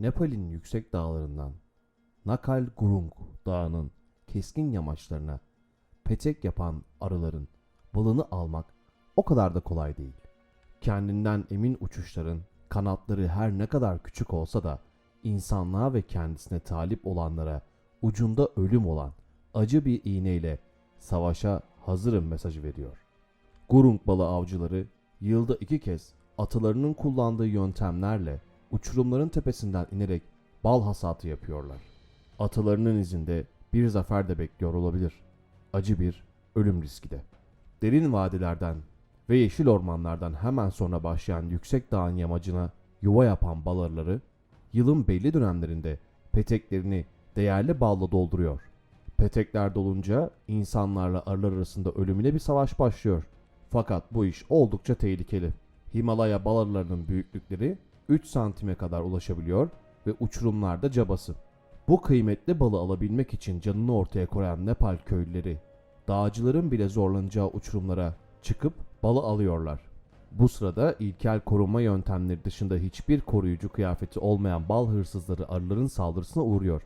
Nepal'in yüksek dağlarından Nakal Gurung dağının keskin yamaçlarına petek yapan arıların balını almak o kadar da kolay değil. Kendinden emin uçuşların kanatları her ne kadar küçük olsa da insanlığa ve kendisine talip olanlara ucunda ölüm olan acı bir iğneyle savaşa hazırım mesajı veriyor. Gurung balı avcıları yılda iki kez atılarının kullandığı yöntemlerle uçurumların tepesinden inerek bal hasatı yapıyorlar. Atılarının izinde bir zafer de bekliyor olabilir. Acı bir ölüm riski de. Derin vadilerden ve yeşil ormanlardan hemen sonra başlayan yüksek dağın yamacına yuva yapan bal arıları yılın belli dönemlerinde peteklerini değerli balla dolduruyor. Petekler dolunca insanlarla arılar arasında ölümüne bir savaş başlıyor. Fakat bu iş oldukça tehlikeli. Himalaya bal arılarının büyüklükleri 3 santime kadar ulaşabiliyor ve uçurumlarda cabası. Bu kıymetli balı alabilmek için canını ortaya koyan Nepal köylüleri, dağcıların bile zorlanacağı uçurumlara çıkıp balı alıyorlar. Bu sırada ilkel korunma yöntemleri dışında hiçbir koruyucu kıyafeti olmayan bal hırsızları arıların saldırısına uğruyor.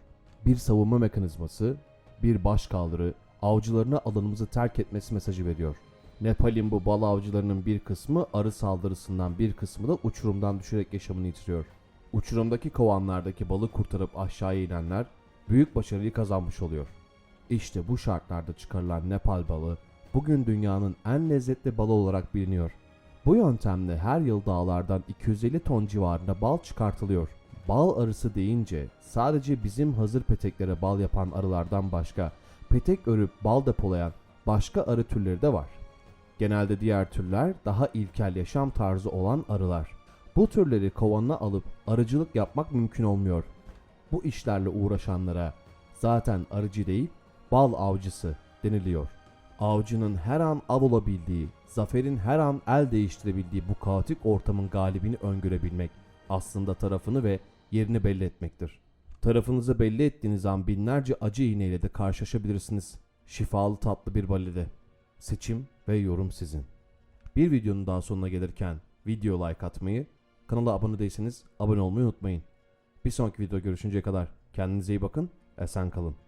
Bir savunma mekanizması, bir başkaldırı avcılarına alanımızı terk etmesi mesajı veriyor. Nepal'in bu bal avcılarının bir kısmı arı saldırısından bir kısmı da uçurumdan düşerek yaşamını yitiriyor. Uçurumdaki kovanlardaki balı kurtarıp aşağıya inenler büyük başarıyı kazanmış oluyor. İşte bu şartlarda çıkarılan Nepal balı bugün dünyanın en lezzetli balı olarak biliniyor. Bu yöntemle her yıl dağlardan 250 ton civarında bal çıkartılıyor. Bal arısı deyince sadece bizim hazır peteklere bal yapan arılardan başka petek örüp bal depolayan başka arı türleri de var. Genelde diğer türler daha ilkel yaşam tarzı olan arılar. Bu türleri kovanına alıp arıcılık yapmak mümkün olmuyor. Bu işlerle uğraşanlara zaten arıcı değil, bal avcısı deniliyor. Avcının her an av olabildiği, zaferin her an el değiştirebildiği bu kaotik ortamın galibini öngörebilmek aslında tarafını ve yerini belli etmektir. Tarafınızı belli ettiğiniz an binlerce acı iğneyle de karşılaşabilirsiniz. Şifalı tatlı bir balede. Seçim ve yorum sizin. Bir videonun daha sonuna gelirken video like atmayı, kanala abone değilseniz abone olmayı unutmayın. Bir sonraki video görüşünceye kadar kendinize iyi bakın, esen kalın.